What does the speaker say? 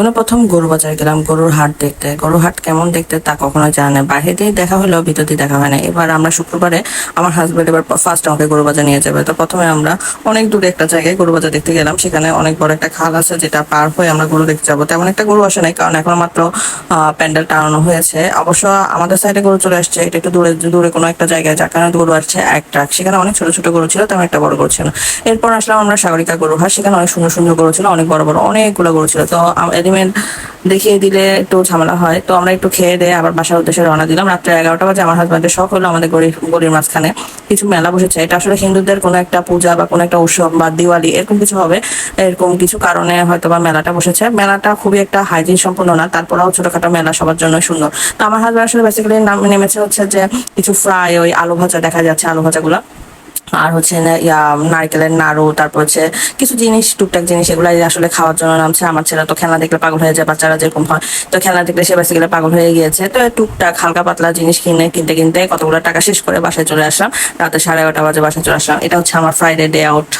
কোনো প্রথম গরু বাজারে গেলাম, গরুর হাট দেখতে। গরুর হাট কেমন দেখতে তা কখনো জানা বাইরে দিয়ে দেখা হলেও ভিতর দেখা হয় না। এবার আমরা শুক্রবারে আমার হাজবেন্ড এবার ফার্স্ট আমাকে গরু বাজার নিয়ে যাবে। তো প্রথমে আমরা অনেক দূরে একটা জায়গায় গরু বাজার দেখতে গেলাম। সেখানে অনেক বড় একটা খাল আছে যেটা পার হয়ে আমরা গরু দেখতে যাব। তেমন একটা গরু আসে নাই, কারণ এখন মাত্র প্যান্ডেল টানানো হয়েছে। অবশ্য আমাদের সাইডে গরু চলে আসছে। এটা একটু দূরে দূরে কোনো একটা জায়গায়, যার কারণে গরু আসছে এক ট্রাক। সেখানে অনেক ছোট ছোট গরু ছিল, তেমন একটা বড় গরু ছিল এরপর আসলাম আমরা সাগরিকা গরু হাট। সেখানে অনেক সুন্দর সুন্দর গরু ছিল, অনেক বড় বড়, অনেকগুলো গরু ছিল। তো এলিমেন্ট দেখিয়ে দিলে একটু ঝামেলা হয়। তো আমরা একটু খেয়ে দিয়ে আবার বাসার উদ্দেশ্যে রওনা দিলাম। রাত্রে এগারোটা বাজে, আমার হাজব্যান্ডের শখ হলো আমাদের গরিব গরির মাঝখানে কিছু মেলা বসেছে। এটা আসলে হিন্দুদের কোনো একটা পূজা বা কোনো একটা উৎসব বা দিওয়ালি, এরকম কিছু হবে। এরকম কিছু কারণে হয়তো বা মেলাটা বসেছে। মেলাটা খুবই একটা হাইজিন সম্পূর্ণ না, তারপরেও ছোটখাটো মেলা সবার জন্য সুন্দর। তো আমার হাজব্যান্ড আসলে বেসিক্যালি নেমেছে হচ্ছে যে কিছু ফ্রাই ওই আলু ভাজা দেখা যাচ্ছে, আলু ভাজাগুলো। আর হচ্ছে নারকেলের নাড়ু, তারপর হচ্ছে কিছু জিনিস, টুকটাক জিনিস এগুলো আসলে খাওয়ার জন্য নামছে। আমার ছেলে তো খেলনা দেখলে পাগল হয়ে যায়, বাচ্চারা যেরকম হয়। তো খেলনা দেখলে সে বাসে গেলে পাগল হয়ে গিয়েছে। তো টুকটাক হালকা পাতলা জিনিস কিনে, কিনতে কিনতে কতগুলো টাকা শেষ করে বাসায় চলে আসলাম। রাতে সাড়ে এগারোটা বাজে বাসায় চলে আসলাম। এটা হচ্ছে আমার ফ্রাইডে ডে আউট